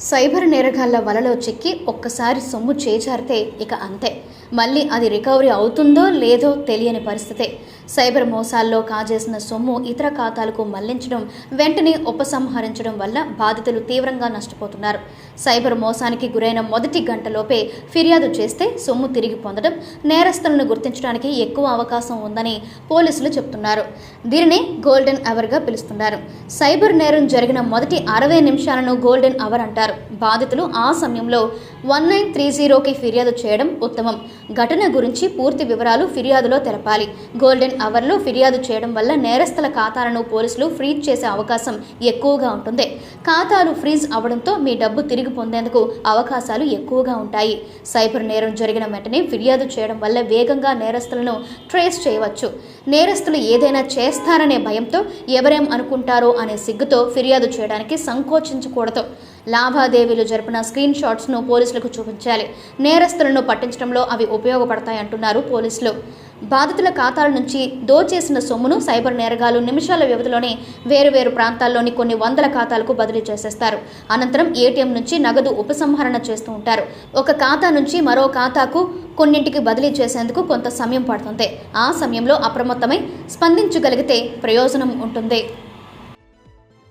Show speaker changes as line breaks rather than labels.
Cyber నేరగాళ్ళ వలలో చిక్కి ఒక్కసారి సొమ్ము చేజారితే ఇక అంతే. మళ్ళీ అది రికవరీ అవుతుందో లేదో తెలియని పరిస్థితే. సైబర్ మోసాల్లో కాజేసిన సొమ్ము ఇతర ఖాతాలకు మళ్ళించడం వెంటనే ఉపసంహరించడం వల్ల బాధితులు తీవ్రంగా నష్టపోతున్నారు. సైబర్ మోసానికి గురైన మొదటి గంటలోపే ఫిర్యాదు చేస్తే సొమ్ము తిరిగి పొందడం నేరస్తులను గుర్తించడానికి ఎక్కువ అవకాశం ఉందని పోలీసులు చెబుతున్నారు దీనిని గోల్డెన్ అవర్గా పిలుస్తున్నారు. సైబర్ నేరం జరిగిన మొదటి అరవై నిమిషాలను గోల్డెన్ అవర్ అంటారు. బాధితులు ఆ సమయంలో వన్ నైన్ త్రీ జీరోకి ఫిర్యాదు చేయడం ఉత్తమం. ఘటన గురించి పూర్తి వివరాలు ఫిర్యాదులో తెలపాలి. గోల్డెన్ అవర్లో ఫిర్యాదు చేయడం వల్ల నేరస్తుల ఖాతాలను పోలీసులు ఫ్రీజ్ చేసే అవకాశం ఎక్కువగా ఉంటుంది. ఖాతాలు ఫ్రీజ్ అవడంతో మీ డబ్బు తిరిగి పొందేందుకు అవకాశాలు ఎక్కువగా ఉంటాయి. సైబర్ నేరం జరిగిన వెంటనే ఫిర్యాదు చేయడం వల్ల వేగంగా నేరస్తులను ట్రేస్ చేయవచ్చు. నేరస్తులు ఏదైనా చేస్తారనే భయంతో ఎవరేం అనుకుంటారో అనే సిగ్గుతో ఫిర్యాదు చేయడానికి సంకోచించకూడదు. లావాదేవీలు జరిపిన స్క్రీన్ షాట్స్ను పోలీసులకు చూపించాలి. నేరస్తులను పట్టించడంలో అవి ఉపయోగపడతాయంటున్నారు పోలీసులు. బాధితుల ఖాతాల నుంచి దోచేసిన సొమ్మును సైబర్ నేరగాలు నిమిషాల వ్యవధిలోనే వేరువేరు ప్రాంతాల్లోని కొన్ని వందల ఖాతాలకు బదిలీ చేసేస్తారు. అనంతరం ఏటీఎం నుంచి నగదు ఉపసంహరణ చేస్తూ ఉంటారు. ఒక ఖాతా నుంచి మరో ఖాతాకు కొన్నింటికి బదిలీ చేసేందుకు కొంత సమయం పడుతుంది. ఆ సమయంలో అప్రమత్తమై స్పందించగలిగితే ప్రయోజనం ఉంటుంది.